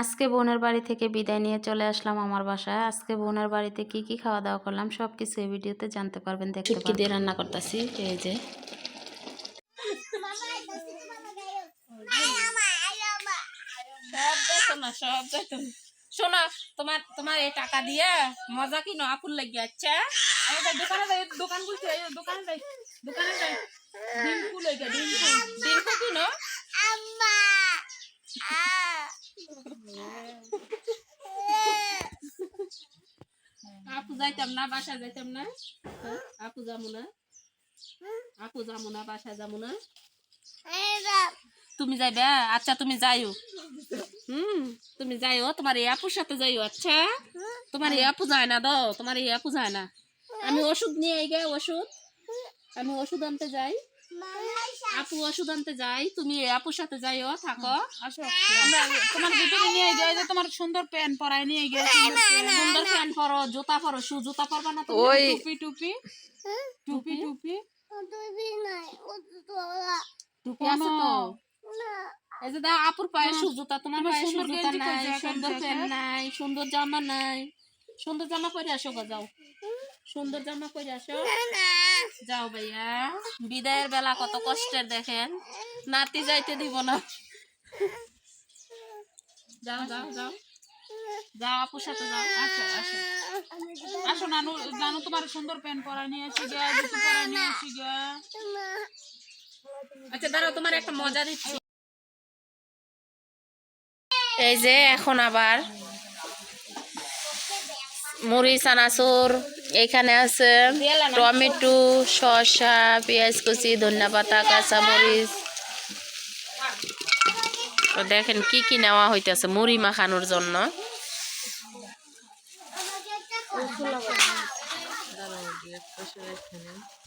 আজকে বোনের বাড়ি থেকে বিদায় নিয়ে চলে আসলাম আমার বাসায়। আজকে বোনের বাড়িতে কি কি খাওয়া দাওয়া করলাম সব কিছু এই ভিডিওতে জানতে পারবেন দেখতে দিয়ে রান্না করতেছি এই যে। শোনো তোমার তোমার এই টাকা দিয়ে মজা কিনো আপুর লাগিয়ে আচ্ছা এই দোকানে যাই দোকান খুলছে দোকানে যাই দোকানে যাই। ডিম ফুল হয়ে ডিম ফুল ডিম ফুল কিনো আপু যাইতাম না বাসায় যাইতাম না? আপু যাব না আপু যাব না বাসায় যাব না তুমি যাইবে আচ্ছা তুমি যাইও হুম তুমি যাইও তোমার এই আপুর সাথে যাইও আচ্ছা তোমার এই আপু যায় না দো তোমার এই আপু যায় না আমি ওষুধ নিয়ে গে ওষুধ আমি ওষুধ আনতে যাই আপু ওষুধ আনতে যাই তুমি আপুর সাথে যাইও থাকো। আসো। আমরা তোমার ভিতরে নিয়ে গিয়ে যে তোমার সুন্দর প্যান্ট পরাই নিয়ে গিয়ে সুন্দর প্যান্ট, সুন্দর পরো জুতা পরো শু জুতা পরবা না তুমি? ওই। টুপি টুপি? টুপি টুপি? টুপি? আছে তো? এই যে দেখো আপুর পায়ে শু জুতা তোমার পায়ে শু সুন্দর জুতা গেঞ্জি নাই সুন্দর প্যান্ট নাই সুন্দর জামা নাই। সুন্দর জামা পরে আসো গো, যাও। সুন্দর জামা পরে আসো। যাও ভাইয়া। বিদায়ের বেলা কত কষ্টের দেখেন। নাতি যাইতে দিব না। যাও যাও যাও। যাও আপুর সাথে যাও। আসো আসো। আসো, নানু নানু তোমার সুন্দর প্যান্ট পরাই নিয়ে আসি গা, জুতো পরাই নিয়ে আসি গা। আচ্ছা দাঁড়াও, তোমার একটা মজা দিচ্ছি। এই যে, এখন আবার মুড়ি, চানাচুর, এখানে আছে টমেটো, শসা, পেঁয়াজ কুচি, ধনিয়া পাতা কাঁচা মরিচ তো দেখেন কি কি নেওয়া হইতেছে মুড়ি মাখানোর জন্য।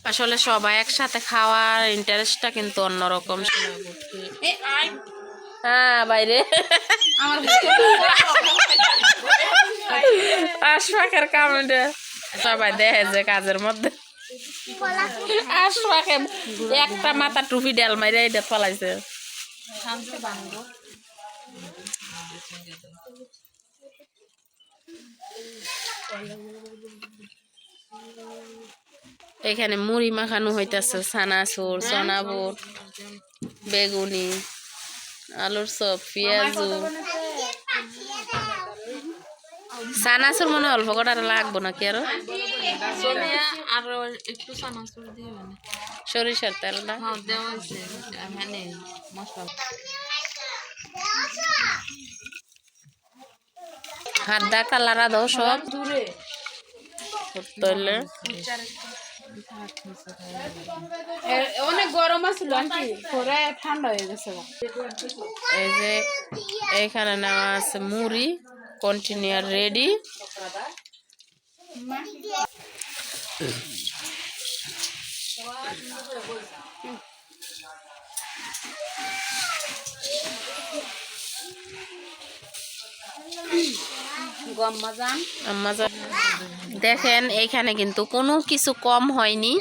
আসলে সবাই একসাথে খাওয়ার ইন্টারেস্টটা কিন্তু অন্যরকম। হ্যাঁ বাইরে। আশফাকের কামেন্টে সবাই দেখে যে কাজের মধ্যে। আশফাকে একটা মাথা টুপি ডাল মাইরে এটা ফলাইছে। এখানে মুড়ি মাখানো হইতাছে চানাচুর চনা বেগুনি, আলুর চপ, পেঁয়াজু। চানাচুর মনে অল্প কটা লাগবো নাকি আরও? আরও একটু চানাচুর দিয়ে সরিষার তেল না হ্যাঁ দেওয়া হয়েছে মানে মশলা। হাত দা কালারা দাও সব। দূরে অনেক গরম পরে ঠান্ডা হয়ে গেছে এই যে এইখানে নেওয়া আছে মুড়ি। কন্টিনিউয়ার রেডি দেখেন এখানে কিন্তু কোনো কিছু কম হয়নি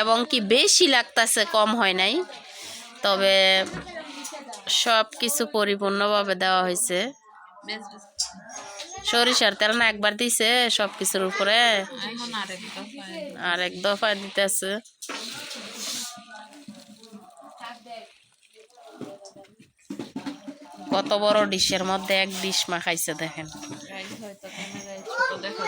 এবং কি বেশি লাগতাছে কম হয় নাই। তবে সব কিছু পরিপূর্ণভাবে দেওয়া হয়েছে। সরিষার তেল না একবার দিছে সব কিছুর উপরে। আর এক দফা দিতেছে। কত বড় ডিশের মধ্যে এক ডিশ মাখাইছে দেখেন। দেখা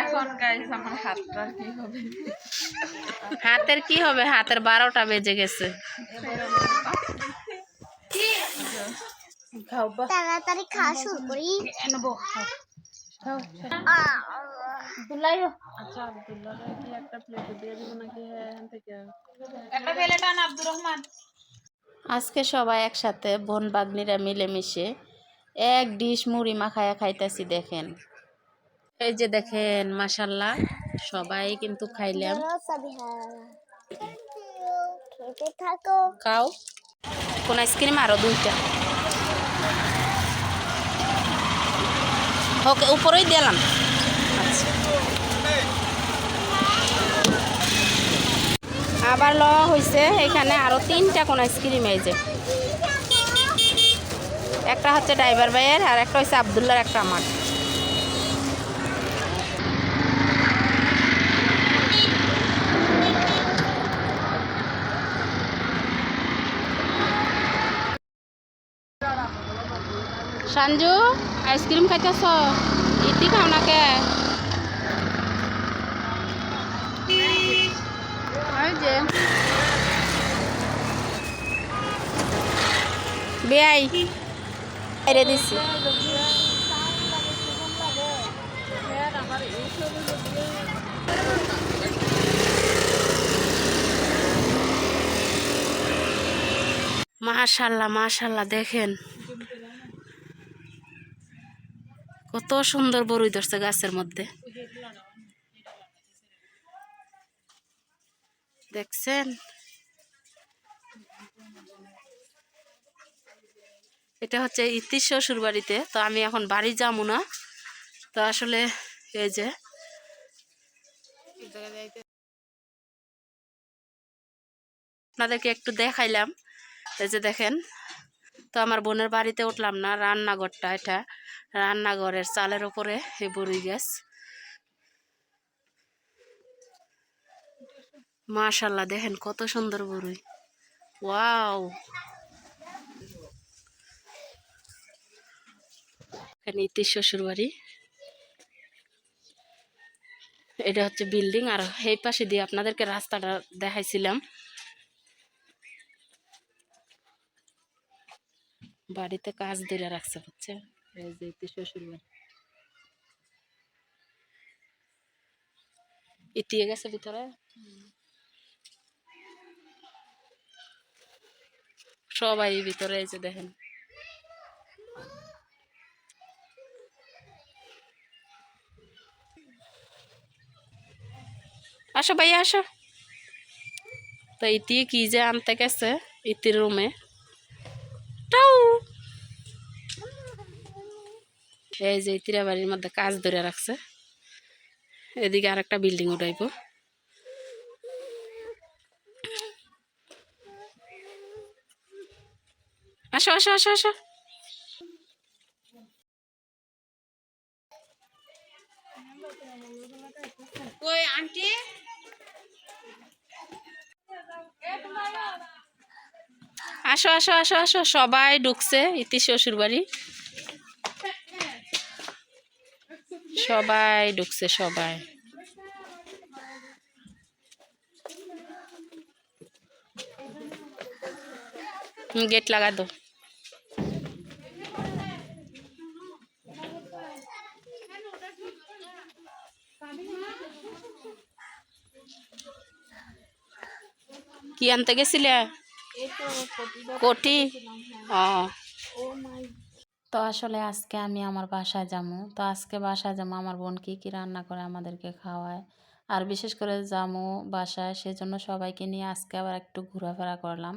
এখন গাইস আমার হাতটা কি হবে? হাতের কি হবে? হাতের বারোটা বেজে গেছে। তাড়াতাড়ি খাওয়া শুরু করি। নেব আচ্ছা আব্দুল্লাহ কি একটা প্লেট দিয়ে দিব নাকি এখান থেকে? একটা প্লেট আন আব্দুর রহমান। আজকে সবাই একসাথে বোন বাগনিরা মিলেমিশে এক ডিশ মুড়ি মাখায়া খাইতেছি, দেখেন। এই যে দেখেন মাসাল্লাহ সবাই কিন্তু খাইলাম। খাও। কোন আইসক্রিম? আরও দুইটা। ওকে, উপরেই দিলাম। আচ্ছা। আবার লওয়া হয়েছে এখানে আরও তিনটা কোন আইসক্রিম, এই যে। একটা হচ্ছে ড্রাইভার ভাইয়ের আর একটা হচ্ছে আবদুল্লার একটা আমার। সঞ্জু আইসক্রিম খাইতেছ? ইতি খাও না কে বেআই বাইরে দিছি। মাশাল্লাহ মাশাল্লাহ দেখেন। কত সুন্দর বরুই ধরছে গাছের মধ্যে। দেখছেন? এটা হচ্ছে ইতির শ্বশুর বাড়িতে তো আমি এখন বাড়ি যাব না। তো আসলে এই যে আপনাদেরকে একটু দেখাইলাম। এই যে দেখেন, তো আমার বোনের বাড়িতে উঠলাম না, রান্নাঘরটা এটা। রান্নাঘরের চালের ওপরে এই বড়ি গাছ। মাশাল্লাহ দেখেন কত সুন্দর বড়ই ওয়াও! এখানে ইতির শ্বশুর এটা হচ্ছে বিল্ডিং। আর এই পাশে দিয়ে আপনাদেরকে রাস্তাটা দেখাইছিলাম। বাড়িতে কাজ ধরে রাখছে হচ্ছে এই যে ইতি শ্বশুর বাড়ি ইতিয়ে গেছে ভিতরে। সবাই ভিতরে এই দেখেন। আসো ভাইয়া, আসো। তো ইতি কি যে আনতে গেছে ইতির রুমে। টাউ। এই যে ইতিরা বাড়ির মধ্যে কাজ ধরে রাখছে। এদিকে আর একটা বিল্ডিং উঠাইব। আসো আসো আসো আসো কই আন্টি আসো আসো আসো আসো, সবাই ঢুকছে ইতি শ্বশুর বাড়ি সবাই ঢুকছে, সবাই। গেট লাগা দো কি আনতে গেছিলে? কোটি। তো আসলে আজকে আমি আমার বাসায় যাব তো আজকে বাসায় যাব আমার বোন কি কি রান্না করে আমাদেরকে খাওয়ায়। আর বিশেষ করে যামু বাসায় সেজন্য সবাইকে নিয়ে আজকে আবার একটু ঘোরাফেরা করলাম।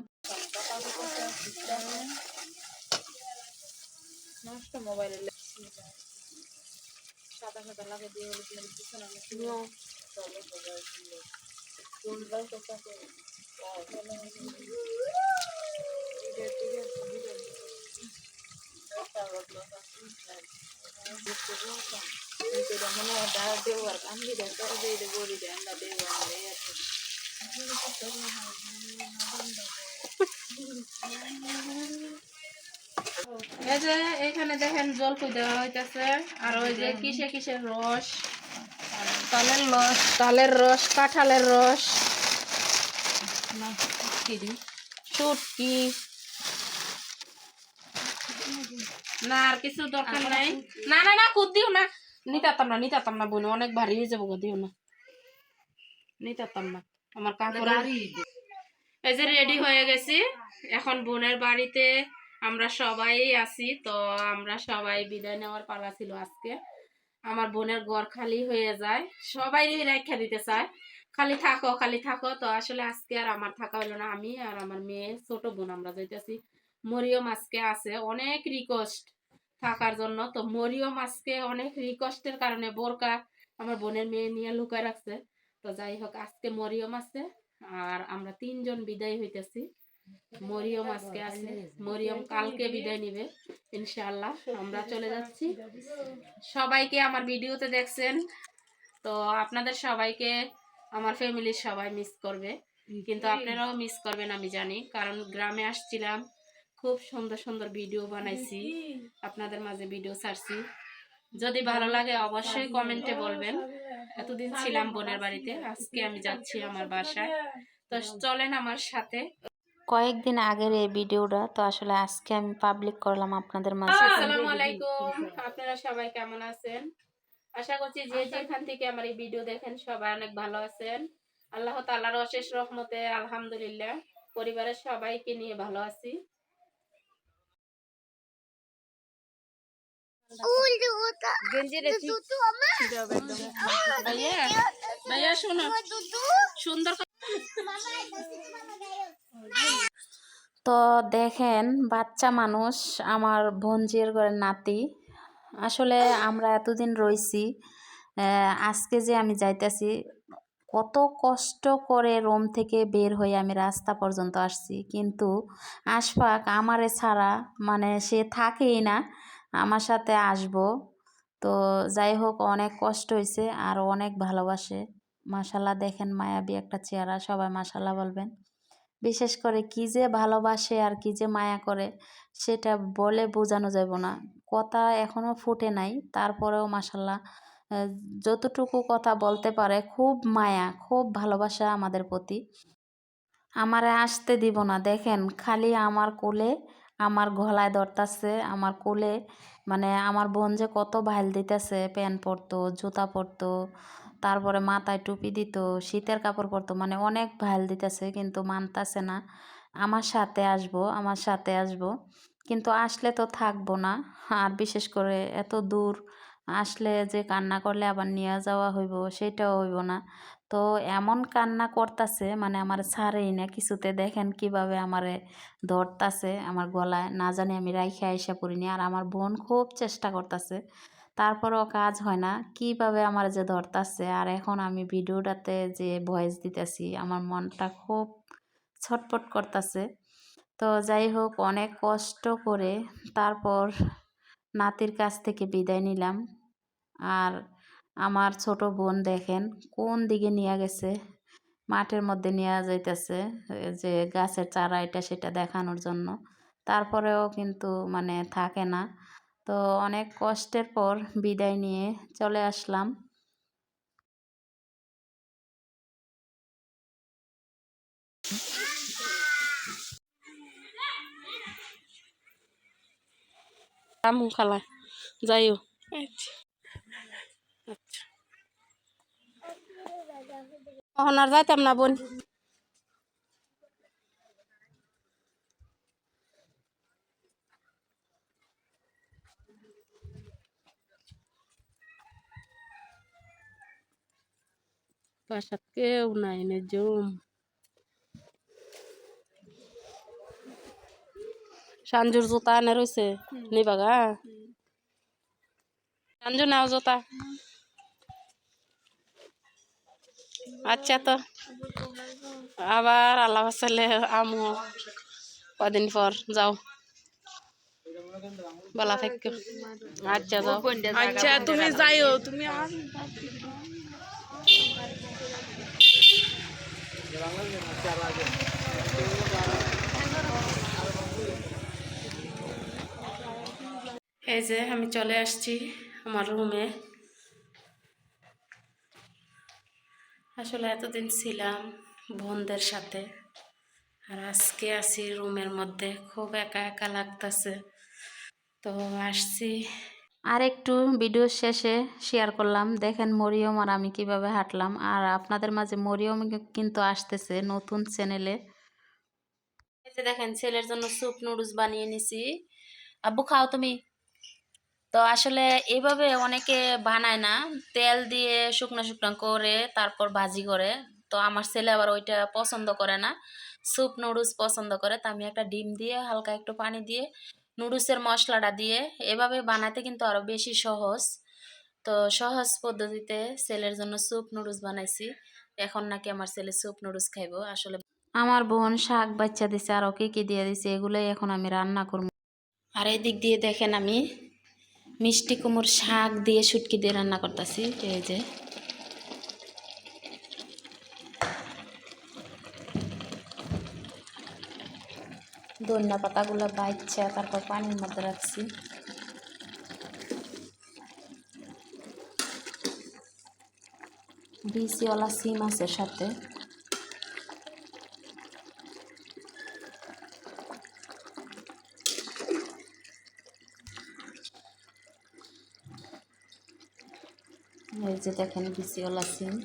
এই যে এখানে দেখেন জল কই দেওয়া হইতেছে, আর ওই যে কিসে কিসের রস? তালের রস। তালের রস, কাঁঠালের রস। শুটকি। না আর কিছু দরকার নাই। না না না খুদ দিও না। নিতাতাম না নিতাতাম না বোন অনেক ভারী হয়ে যাব দিও না। নিতাতাম না। আমার কাপড় এই যে রেডি হয়ে গেছি। এখন বোনের বাড়িতে আমরা সবাই আছি তো আমরা সবাই বিদায় নেওয়ার পালা ছিল আজকে। আমার বোনের ঘর খালি হয়ে যায়। সবাই রেখা দিতে চায়। খালি থাকো খালি থাকো। তো আসলে আজকে আর আমার থাকা হলো না আমি আর আমার মেয়ে ছোট বোন আমরা যাইতেছি। মরিয়ম আজকে আছে অনেক রিকোয়েস্ট থাকার জন্য। তো মরিয়ম আজকে অনেক রিকোয়েস্টের কারণে বোরকা আমার বোনের মেয়ে নিয়ে লুকায় রাখছে। তো যাই হোক, আজকে মরিয়ম আছে আর আমরা তিনজন বিদায় হইতেছি। মরিয়ম আজকে আছে। মরিয়ম কালকে বিদায় নিবে, ইনশাআল্লাহ। আমরা চলে যাচ্ছি। সবাইকে আমার ভিডিওতে দেখছেন। তো আপনাদের সবাইকে আমার ফ্যামিলির সবাই মিস করবে। কিন্তু আপনারাও মিস করবেন আমি জানি। কারণ গ্রামে আসছিলাম খুব সুন্দর সুন্দর ভিডিও বানাইছি। আপনাদের মাঝে ভিডিও ছাড়ছি। যদি ভালো লাগে অবশ্যই কমেন্টে বলবেন। এতদিন ছিলাম বোনের বাড়িতে আজকে আমি যাচ্ছি আমার বাসায়। তো চলেন আমার সাথে। কয়েকদিন আগের এই ভিডিওটা তো আসলে আজকে আমি পাবলিক করলাম আপনাদের মাঝে। আসসালামু আলাইকুম। আপনারা সবাই কেমন আছেন? আশা করছি যে যেখান থেকে আমার এই ভিডিও দেখেন সবাই অনেক ভালো আছেন। আল্লাহ তাআলার অশেষ রহমতে আলহামদুলিল্লাহ পরিবারের সবাইকে নিয়ে ভালো আছি। তো দেখেন বাচ্চা মানুষ আমার বোনজির ঘরের নাতি। আসলে আমরা এতদিন আহ, আজকে যে আমি যাইতাছি কত কষ্ট করে রোম থেকে বের হয়ে আমি রাস্তা পর্যন্ত আসছি। কিন্তু আশফাক আমারে ছাড়া মানে সে থাকেই না আমার সাথে আসব। তো যাই হোক অনেক কষ্ট হয়েছে আর অনেক ভালোবাসে। মাশাল্লাহ দেখেন মায়াবী একটা চেহারা সবাই মাশাল্লাহ বলবেন। বিশেষ করে কি যে ভালোবাসে আর কি যে মায়া করে সেটা বলে বোঝানো যাব না। কথা এখনও ফুটে নাই। তারপরেও মাসাল্লাহ যতটুকু কথা বলতে পারে খুব মায়া, খুব ভালোবাসা আমাদের প্রতি। আমারে আসতে দিব না, দেখেন খালি আমার কোলে আমার গলায় ধরতাছে, আমার কোলে মানে আমার বোন যে কত ভাইল দিতেছে, প্যান্ট পরতো, জুতা পরতো, তারপরে মাথায় টুপি দিত, শীতের কাপড় পরতো মানে অনেক ভাইল দিতেছে, কিন্তু মানতাছে না। আমার সাথে আসব, আমার সাথে আসব। কিন্তু আসলে তো থাকব না। আর বিশেষ করে এত দূর আসলে যে কান্না করলে আবার নিয়ে যাওয়া হইব, সেটাও হইব না। তো এমন কান্না করতাছে মানে আমার ছাড়েই না, কিছুতে দেখেন কীভাবে আমারে ধরতাছে আমার গলায়, না জানি আমি রাইখে আইসা পড়িনি। আর আমার বোন খুব চেষ্টা করতেছে, তারপরেও কাজ হয় না, কীভাবে আমার যে ধরতাছে। আর এখন আমি ভিডিওটাতে যে ভয়েস দিতেছি, আমার মনটা খুব ছটপট করতেছে। তো যাই হোক, অনেক কষ্ট করে তারপর নাতির কাছ থেকে বিদায় নিলাম। আর আমার ছোট বোন দেখেন কোন দিকে নিয়ে গেছে, মাঠের মধ্যে নিয়ে যাইতেছে যে গাছের চারা এটা সেটা দেখানোর জন্য। তারপরেও কিন্তু মানে থাকে না। তো অনেক কষ্টের পর বিদায় নিয়ে চলে আসলাম। আমু খালা। যাইও। আচ্ছা। এখন আর যাইতাম না বোন। বাসাত কেউ নাই জম। সাঞ্জুর জুতা এনে রয়েছে নিবা গা? সাঞ্জু নাও জুতা। আচ্ছা তো। আবার আল্লাহ বাসালে আমু। কদিন পর যাও। বলা থাকো। আচ্ছা যাও। আচ্ছা তুমি যাইও তুমি এই যে আমি চলে আসছি আমার রুমে। আসলে এতদিন ছিলাম বোনদের সাথে আর আজকে আছি রুমের মধ্যে খুব একা একা লাগতেছে। তো আসছি। আর একটু ভিডিও শেষে শেয়ার করলাম দেখেন মরিয়ম আর আমি কীভাবে হাঁটলাম আর আপনাদের মাঝে মরিয়ম কিন্তু আসতেছে নতুন চ্যানেলে দেখেন ছেলের জন্য স্যুপ নুডলস বানিয়ে নিছি। আব্বু খাও তুমি। তো আসলে এইভাবে অনেকে বানায় না। তেল দিয়ে শুকনো শুকনো করে তারপর ভাজি করে। তো আমার ছেলে আবার ওইটা পছন্দ করে না। স্যুপ নুডলস পছন্দ করে। তো আমি একটা ডিম দিয়ে হালকা একটু পানি দিয়ে নুডলসের মশলাটা দিয়ে এভাবে বানাতে কিন্তু আরও বেশি সহজ। তো সহজ পদ্ধতিতে ছেলের জন্য স্যুপ নুডলস বানাইছি। এখন নাকি আমার ছেলে স্যুপ নুডলস খাইবো। আসলে আমার বোন শাক বাচ্চা দিছে আর ওকে কি দিয়ে দিছে এগুলোই এখন আমি রান্না করব। আর এই দিক দিয়ে দেখেন আমি মিষ্টি কুমড় শাক দিয়ে শুটকি দিয়ে রান্না করতেছি, এই যে। ধনিয়া পাতাগুলো বাইচ্ছে তারপর পানির মধ্যে রাখছি। বিসিওয়ালা সিম আছে সাথে। যে দেখেন বিসিওয়ালা সিম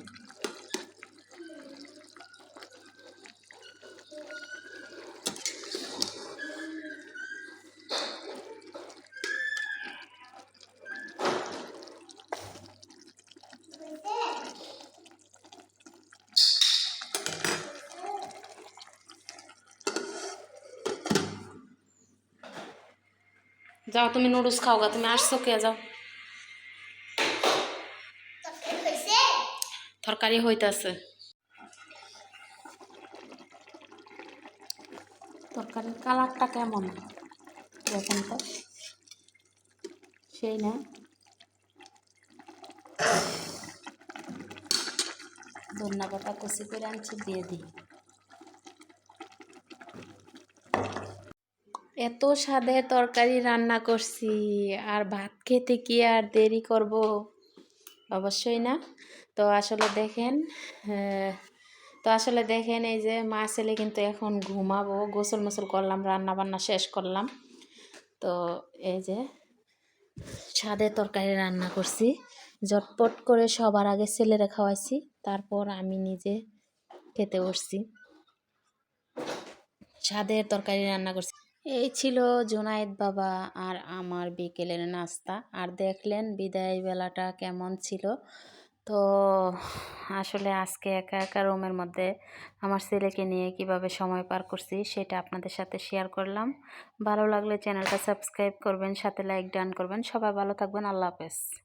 যাও তুমি নুডলস খাও গা তুমি আসছো কে? যাও হয়েছে তরকারি হইতাছে। তরকারির কালারটা কেমন? সেই না? ধন্যা পাতা কষি করে আনছি, দিয়ে দিই। এত স্বাদের তরকারি রান্না করছি, আর ভাত খেতে কি আর দেরি করব? অবশ্যই না। তো আসলে দেখেন তো আসলে দেখেন এই যে মা ছেলে কিন্তু এখন ঘুমাবো গোসল মোসল করলাম রান্না বান্না শেষ করলাম। তো এই যে স্বাদের তরকারি রান্না করছি, ঝটপট করে সবার আগে ছেলেরা খাওয়াইছি, তারপর আমি নিজে খেতে বসছি। স্বাদের তরকারি রান্না করছি। এই ছিল জোনায়েদ বাবা আর আমার বিকেলের নাস্তা। আর দেখলেন বিদায় বেলাটা কেমন ছিল। তো আসলে আজকে একা একা রুমের মধ্যে আমার ছেলেকে নিয়ে কীভাবে সময় পার করছি সেটা আপনাদের সাথে শেয়ার করলাম। ভালো লাগলে চ্যানেলটা সাবস্ক্রাইব করবেন, সাথে লাইক ডান করবেন। সবাই ভালো থাকবেন। আল্লাহ হাফেজ।